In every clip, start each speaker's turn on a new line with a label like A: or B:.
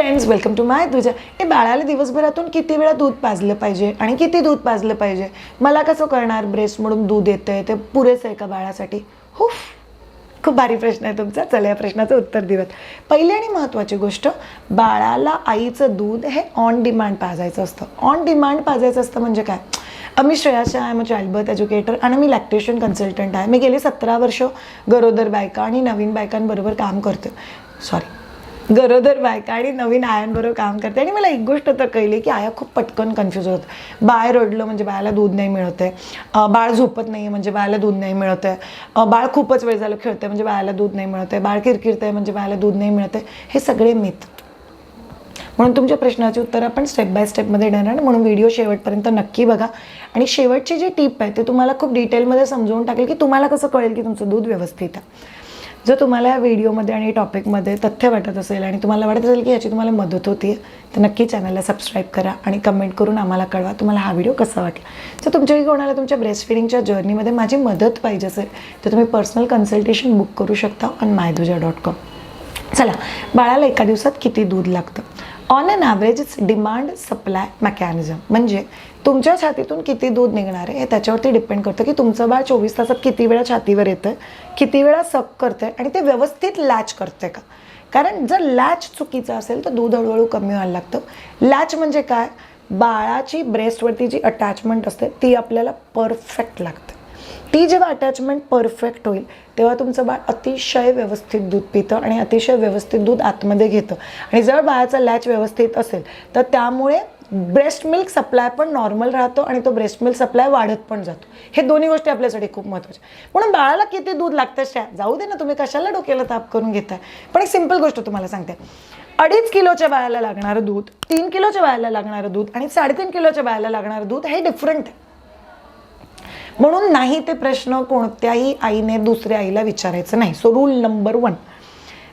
A: Friends welcome to माय तुझ्या हे बाळाला दिवसभरातून किती वेळा दूध पाजलं पाहिजे आणि किती दूध पाजलं पाहिजे? मला कसं कळणार ब्रेस्ट म्हणून दूध येतंय? ते पुरेसं आहे का बाळासाठी? हो खूप भारी प्रश्न आहे तुमचा. चला या प्रश्नाचं उत्तर देऊयात. पहिली आणि महत्त्वाची गोष्ट बाळाला आईचं दूध हे ऑन डिमांड पाजायचं असतं. ऑन डिमांड पाजायचं असतं म्हणजे काय? मी श्रेयाशा आहे मग चाइल्डबर्थ एज्युकेटर आणि मी लॅक्टेशन कन्सल्टंट आहे. मी गेले सतरा वर्ष गरोदर बायका आणि नवीन बायकांबरोबर काम करते. सॉरी गरोदर बायका आणि नवीन आयांबरोबर काम करते. आणि मला एक गोष्ट तर कळली की आया खूप पटकन कन्फ्यूज होत. बाळ रडलं म्हणजे बाळाला दूध नाही मिळत आहे बाळ झोपत नाही म्हणजे बाळाला दूध नाही मिळत आहे बाळ खूपच वेळ झालं खेळतंय म्हणजे बाळाला दूध नाही मिळत आहे बाळ किरकिरत आहे म्हणजे बाळाला दूध नाही मिळत आहे हे सगळे मिथ म्हणून तुमच्या प्रश्नाची उत्तर आपण स्टेप बाय स्टेपमध्ये देणार म्हणून व्हिडिओ शेवटपर्यंत नक्की बघा. आणि शेवटची जी टीप आहे ते तुम्हाला खूप डिटेलमध्ये समजवून टाकेल की तुम्हाला कसं कळेल की तुमचं दूध व्यवस्थित आहे. जर तुम्हाला या व्हिडिओमध्ये आणि टॉपिकमध्ये तथ्य वाटत असेल आणि तुम्हाला वाटत असेल की याची तुम्हाला मदत होती तर नक्की चॅनलला सबस्क्राईब करा आणि कमेंट करून आम्हाला कळवा तुम्हाला हा व्हिडिओ कसा वाटला. जर तुमच्याही कोणाला तुमच्या ब्रेस्ट फिडिंगच्या जर्नीमध्ये माझी मदत पाहिजे असेल तर तुम्ही पर्सनल कन्सल्टेशन बुक करू शकता ऑन मायदुजा डॉट कॉम चला बाळाला एका दिवसात किती दूध लागतं? On an average it's demand supply mechanism म्हणजे तुमच्या छातीतून किती दूध निघणार आहे हे त्याच्यावरती डिपेंड करतं की तुमचं बाळ चोवीस तासात किती वेळा छातीवर येतं किती वेळा सक आहे आणि ते व्यवस्थित लॅच करते का? कारण जर लॅच चुकीचं असेल तर दूध हळूहळू कमी व्हायला लागतं. लॅच म्हणजे काय? बाळाची ब्रेस्टवरती जी अटॅचमेंट असते ती आपल्याला परफेक्ट लागते. ती जेव्हा अटॅचमेंट परफेक्ट होईल तेव्हा तुमचं बाळ अतिशय व्यवस्थित दूध पितं आणि अतिशय व्यवस्थित दूध आतमध्ये घेतं. आणि जर बाळाचा लॅच व्यवस्थित असेल तर त्यामुळे ब्रेस्ट मिल्क सप्लाय पण नॉर्मल राहतो आणि तो ब्रेस्ट मिल्क सप्लाय वाढत पण जातो. हे दोन्ही गोष्टी आपल्यासाठी खूप महत्त्वाच्या म्हणून बाळाला किती दूध लागतं शा जाऊ दे ना तुम्ही कशाला डोक्याला ताप करून घेताय? पण एक सिंपल गोष्ट तुम्हाला सांगते. अडीच किलोच्या बाळाला लागणारं दूध तीन किलोच्या बाळाला लागणारं दूध आणि साडेतीन किलोच्या बाळाला लागणारं दूध हे डिफरंट आहे. म्हणून नाही ते प्रश्न कोणत्याही आईने दुसऱ्या आईला विचारायचं नाही. सो रूल नंबर वन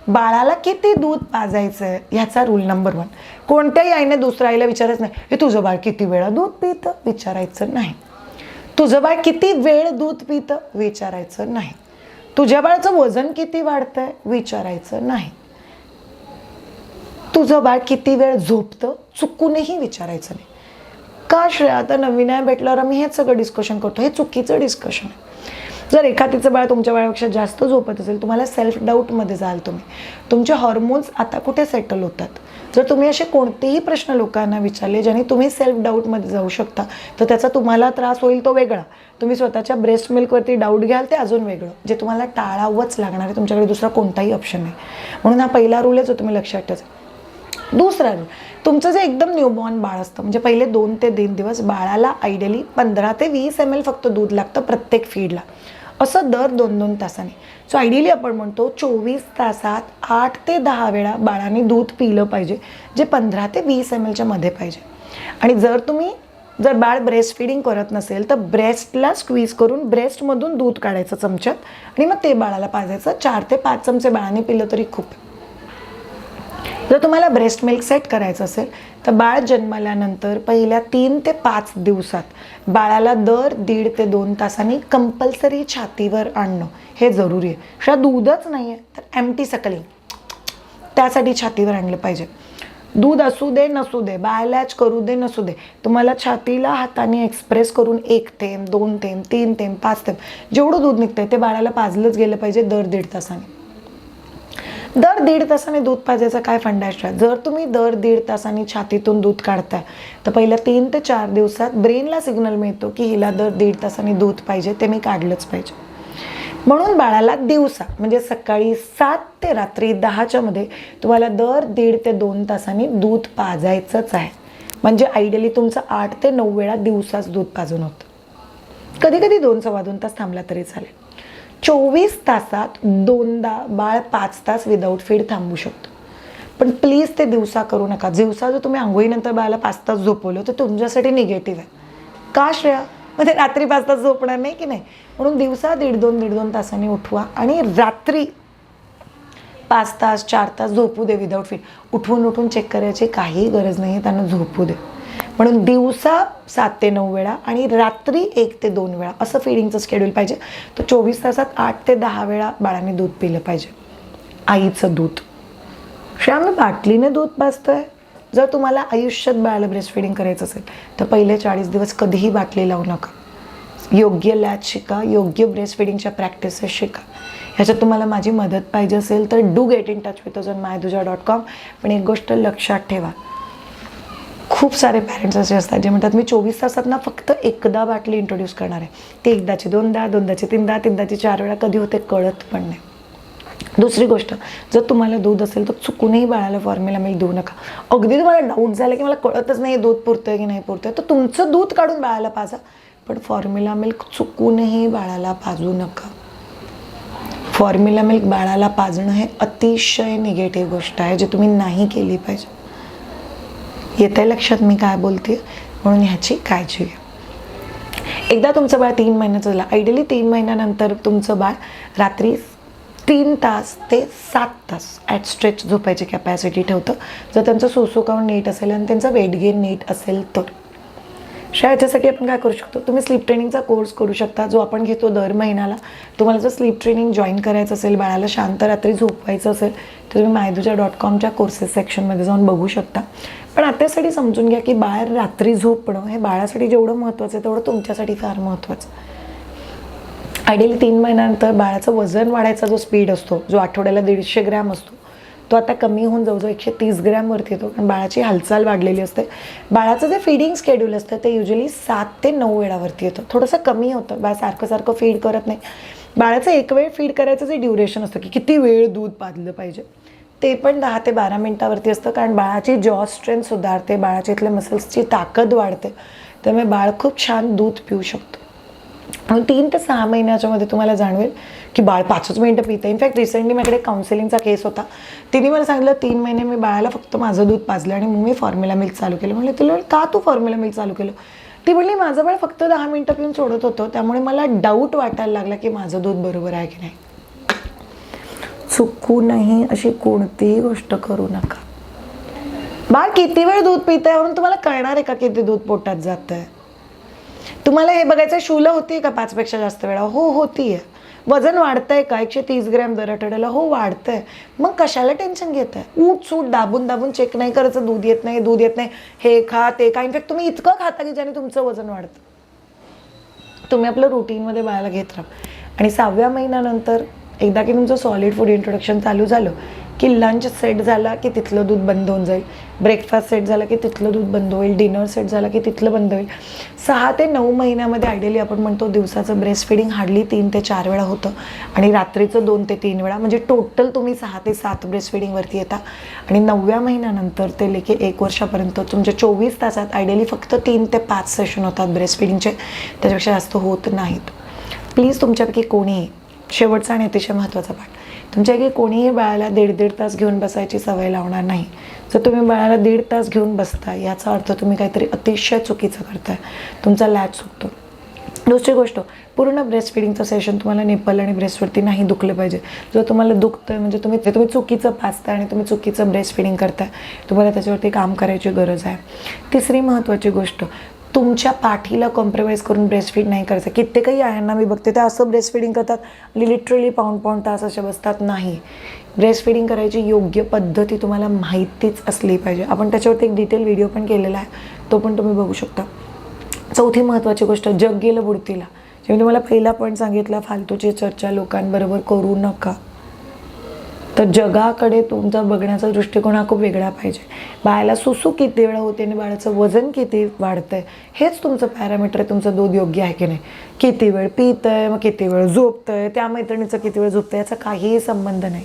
A: बाळाला किती दूध पाजायचं ह्याचा रूल नंबर वन कोणत्याही आईने दुसऱ्या आईला विचारायचं नाही हे तुझं बाळ किती वेळा दूध पितं? विचारायचं नाही. तुझं बाळ किती वेळ दूध पितं? विचारायचं नाही. तुझ्या बाळाचं वजन किती वाढतंय? विचारायचं नाही. तुझं बाळ किती वेळ झोपतं? चुकूनही विचारायचं नाही. का श्रेया आता नवीन आहे भेटल्यावर आम्ही हेच सगळं डिस्कशन करतो हे चुकीचं डिस्कशन आहे. जर एखादीचं बाळ तुमच्या बाळापेक्षा जास्त झोपत असेल तुम्हाला सेल्फ डाऊटमध्ये जाल तुम्ही. तुमचे हॉर्मोन्स आता कुठे सेटल होतात? जर तुम्ही असे कोणतेही प्रश्न लोकांना विचारले ज्याने तुम्ही सेल्फ डाऊटमध्ये जाऊ शकता तर त्याचा तुम्हाला त्रास होईल तो वेगळा. तुम्ही स्वतःच्या ब्रेस्ट मिल्कवरती डाऊट घ्याल ते अजून वेगळं. जे तुम्हाला टाळावंच लागणार आहे तुमच्याकडे दुसरा कोणताही ऑप्शन नाही. म्हणून हा पहिला रूल जो तुम्ही लक्षात ठेवा. दुसरा रूल तुमचं जे एकदम न्यूबॉर्न बाळ असतं म्हणजे पहिले दोन ते तीन दिवस बाळाला आयडियली पंधरा ते वीस एम एल फक्त दूध लागतं प्रत्येक फीडला असं दर दोन दोन तासाने. सो आयडियली आपण म्हणतो चोवीस तासात आठ ते दहा वेळा बाळाने दूध पिलं पाहिजे जे पंधरा ते वीस एम एलच्या मध्ये पाहिजे. आणि जर तुम्ही जर बाळ ब्रेस्ट फिडिंग करत नसेल तर ब्रेस्टला स्क्वीज करून ब्रेस्टमधून दूध काढायचं चमच्यात आणि मग ते बाळाला पाजायचं. चार ते पाच चमचे बाळाने पिलं तरी खूप. आहे. जर तुम्हाला ब्रेस्ट मिल्क सेट करायचं असेल तर बाळ जन्मल्यानंतर पहिल्या तीन ते पाच दिवसात बाळाला दर दीड ते दोन तासांनी कंपल्सरी छातीवर आणणं हे जरुरी आहे. शिवाय दूधच नाही आहे तर एम टी सकलिंग त्यासाठी छातीवर आणलं पाहिजे. दूध असू दे नसू दे बायलॅच करू दे नसू दे तुम्हाला छातीला हाताने एक्सप्रेस करून एक थेंब दोन थेंब तीन थेंब पाच थेंब जेवढं दूध निघतंय ते बाळाला पाजलंच गेलं पाहिजे दर दीड तासाने. दर दीड तासाने दूध पाजायचा काय फंडास्ट जर तुम्ही दर दीड तासाने छातीतून दूध काढताय तर पहिल्या तीन ते चार दिवसात ब्रेनला सिग्नल मिळतो की हिला दर दीड तासाने दूध पाहिजे ते मी काढलंच पाहिजे. म्हणून बाळाला दिवसा म्हणजे सकाळी सात ते रात्री दहाच्या मध्ये तुम्हाला दर दीड ते दोन तासांनी दूध पाजायचंच आहे. म्हणजे आयडियली तुमचं आठ ते नऊ वेळा दिवसाच दूध पाजून होतं. कधी कधी दोन सव्वा दोन तास थांबला तरी चालेल. चोवीस तासात दोनदा बाळ पाच तास विदाऊट फीड थांबू शकतो. पण प्लीज ते दिवसा करू नका. दिवसा जर तुम्ही आंघोळीनंतर बाळाला पाच तास झोपवलं तर तुमच्यासाठी निगेटिव्ह आहे. का श्रेया? मग ते रात्री पाच तास झोपणार नाही की नाही? म्हणून दिवसा दीड दोन दीड दोन तासांनी उठवा आणि रात्री पाच तास चार तास झोपू दे विदाऊट फीड उठवून उठून चेक करायची काही गरज नाही त्यांना झोपू दे. म्हणून दिवसा सात ते नऊ वेळा आणि रात्री एक ते दोन वेळा असं फिडिंगचं स्केड्यूल पाहिजे. तर चोवीस तासात आठ ते दहा वेळा बाळाने दूध पिलं पाहिजे. आईचं दूध. श्रेया मी बाटलीने दूध आहे जर तुम्हाला आयुष्यात बाळाला ब्रेस्ट फिडिंग करायचं असेल तर पहिले चाळीस दिवस कधीही बाटली लावू नका. योग्य लॅच शिका योग्य ब्रेस्ट फिडिंगच्या प्रॅक्टिसेस शिका. ह्याच्यात तुम्हाला माझी मदत पाहिजे असेल तर do get in touch with my तुझ्या डॉट कॉम पण एक गोष्ट लक्षात ठेवा खूप सारे पॅरेंट्स असे असतात जे म्हणतात मी चोवीस तासात ना फक्त एकदा बाटली इंट्रोड्यूस करणार आहे. ते एकदाची दोनदा दोनदाची तीनदा तीनदाची चार वेळा कधी होते कळत पण नाही. दुसरी गोष्ट जर तुम्हाला दूध असेल तर चुकूनही बाळाला फॉर्म्युला मिल्क देऊ नका. अगदी तुम्हाला डाऊट झाला की मला कळतच नाही दूध पुरतंय की नाही पुरतंय तर तुमचं दूध काढून बाळाला पाजा. पण फॉर्म्युला मिल्क चुकूनही बाळाला पाजू नका. फॉर्म्युला मिल्क बाळाला पाजणं हे अतिशय निगेटिव्ह गोष्ट आहे जे तुम्ही नाही केली पाहिजे. येत आहे लक्षात मी काय बोलते म्हणून ह्याची काळजी घ्या. एकदा तुमचं बाळ तीन महिन्याचं झालं आयडियली तीन महिन्यानंतर तुमचं बाळ रात्री तीन तास ते सात तास ॲट स्ट्रेच झोपायची कॅपॅसिटी ठेवतं. जर त्यांचं सोसो नीट असेल आणि त्यांचा वेट गेन नीट असेल तर. शा याच्यासाठी आपण काय करू शकतो? तुम्ही स्लीप ट्रेनिंगचा कोर्स करू शकता जो आपण घेतो दर महिन्याला. तुम्हाला जर स्लीप ट्रेनिंग जॉईन करायचं असेल बाळाला शांत रात्री झोपवायचं असेल तर तुम्ही मायदूजा डॉट कॉमच्या कोर्सेस सेक्शनमध्ये जाऊन बघू शकता. पण आत्यासाठी समजून घ्या की बाळ रात्री झोपणं हे बाळासाठी जेवढं महत्त्वाचं आहे तेवढं तुमच्यासाठी फार महत्त्वाचं आयडियली तीन महिन्यानंतर बाळाचं वजन वाढायचा जो स्पीड असतो जो आठवड्याला दीडशे ग्रॅम असतो तो आता कमी होऊन जवळजवळ एकशे तीस ग्रॅमवरती येतो. कारण बाळाची हालचाल वाढलेली असते. बाळाचं जे फीडिंग स्केड्यूल असतं ते युजली सात ते नऊ वेळावरती येतं. थोडंसं कमी होतं. बाळ सारखं सारखं फीड करत नाही. बाळाचं एक वेळ फीड करायचं जे ड्युरेशन असतं की किती वेळ दूध पाजलं पाहिजे. ते पण दहा ते बारा मिनटावरती असतं कारण बाळाची जॉ स्ट्रेंथ सुधारते बाळाची इथल्या मसल्सची ताकद वाढते. त्यामुळे बाळ खूप छान दूध पिऊ शकतो. म्हणून तीन ते सहा महिन्याच्या मध्ये तुम्हाला जाणवेल की बाळ पाचच मिनटं पितं. इनफॅक्ट रिसेंटली माझ्याकडे काउन्सिलिंगचा केस होता. तिने मला सांगितलं तीन महिने मी बाळाला फक्त माझं दूध पाजलं आणि मग मी फॉर्म्युला मिल्क चालू केलं. म्हणलं तुला का तू फॉर्म्युला मिल्क चालू केलं? ती म्हणली माझं बाळ फक्त दहा मिनटं पिऊन सोडत होतं. त्यामुळे मला डाऊट वाटायला लागला की माझं दूध बरोबर आहे की नाही. चुकूनही अशी कोणतीही गोष्ट करू नका. बाळ किती वेळ दूध पितंय म्हणून तुम्हाला कळणार आहे का किती दूध पोटात जात आहे तुम्हाला हे बघायचं शूल होती का पाचपेक्षा जास्त वेळा? हो होती आहे वजन वाढतंय का? एकशे तीस ग्रॅम दर आठवड्याला? हो वाढतंय. मग कशाला टेन्शन घेत आहे ऊट सूट दाबून दाबून चेक नाही करायचं दूध येत नाही दूध येत नाही. हे खा ते खा. इनफॅक्ट तुम्ही इतकं खाता की ज्याने तुमचं वजन वाढतं. तुम्ही आपलं रुटीनमध्ये बाळाला घेत राहा. आणि सहाव्या महिन्यानंतर एकदा की तुमचं सॉलिड फूड इंट्रोडक्शन चालू झालं की लंच सेट झाला की तिथलं दूध बंद होऊन जाईल. ब्रेकफास्ट सेट झाला की तिथलं दूध बंद होईल. डिनर सेट झाला की तिथलं बंद होईल. सहा ते नऊ महिन्यामध्ये आयडियली आपण म्हणतो दिवसाचं ब्रेस्ट फिडिंग हार्डली तीन ते चार वेळा होतं. आणि रात्रीचं दोन ते तीन वेळा. म्हणजे टोटल तुम्ही सहा ते सात ब्रेस्ट फिडिंगवरती येता. आणि नवव्या महिन्यानंतर ते लेखे एक वर्षापर्यंत तुमच्या चोवीस तासात आयडियली फक्त तीन ते पाच सेशन होतात ब्रेस्ट फिडिंगचे त्याच्यापेक्षा जास्त होत नाहीत. प्लीज तुमच्यापैकी कोणी शेवटचा आणि अतिशय महत्त्वाचा पाठ तुमच्यापैकी कोणीही बाळाला दीड दीड तास घेऊन बसायची सवय लावणार नाही. जर तुम्ही बाळाला दीड तास घेऊन बसता याचा अर्थ तुम्ही काहीतरी अतिशय चुकीचं करताय. तुमचा लॅच चुकतो दुसरी गोष्ट पूर्ण ब्रेस्ट फिडिंगचं सेशन तुम्हाला निप्पल आणि ब्रेस्टवरती नाही दुखलं पाहिजे. जर तुम्हाला दुखतं म्हणजे तुम्ही ते तुम्ही चुकीचं पाचताय आणि तुम्ही चुकीचं ब्रेस्ट फिडिंग करताय तुम्हाला त्याच्यावरती काम करायची गरज आहे. तिसरी महत्त्वाची गोष्ट तुमच्या पाठीला कॉम्प्रोमाइज करून ब्रेस्टफीड नाही करायचं. कित्येकही आयांना मी बघते ते असं ब्रेस्टफिडिंग करतात लिटरली पाऊण पाऊण तास अशा बसतात. नाही. ब्रेस्टफिडिंग करायची योग्य पद्धती तुम्हाला माहितीच असली पाहिजे. आपण त्याच्यावरती एक डिटेल व्हिडिओ पण केलेला आहे. तो पण तुम्ही बघू शकता. चौथी महत्त्वाची गोष्ट जग गेलं बुडतीला. जे मी तुम्हाला पहिला पॉईंट सांगितला फालतूची चर्चा लोकांबरोबर करू नका. तर जगाकडे तुमचा बघण्याचा दृष्टिकोन हा खूप वेगळा पाहिजे. बाळाला सुसू किती वेळा होते आणि बाळाचं वजन किती वाढतं आहे हेच तुमचं पॅरामीटर आहे तुमचं दूध योग्य आहे की नाही? किती वेळ पितंय मग किती वेळ झोपतंय त्या मैत्रिणीचं किती वेळ झोपतंय याचा काहीही संबंध नाही.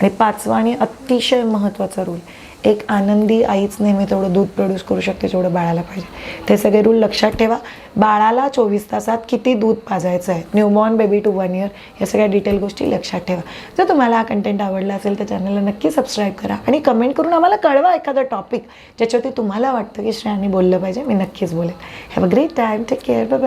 A: आणि पाचवा आणि अतिशय महत्त्वाचा रूल एक आनंदी आईच नेहमी तेवढं दूध प्रोड्यूस करू शकते जेवढं बाळाला पाहिजे. ते सगळे रूल लक्षात ठेवा. बाळाला चोवीस तासात किती दूध पाजायचं आहे newborn baby to one year या सगळ्या डिटेल गोष्टी लक्षात ठेवा. जर तुम्हाला हा कंटेंट आवडला असेल तर चॅनलला नक्की सबस्क्राईब करा आणि कमेंट करून आम्हाला कळवा एखादा टॉपिक ज्याच्यावरती तुम्हाला वाटतं की श्रेयाने बोललं पाहिजे मी नक्कीच बोलेन have a great time take care bye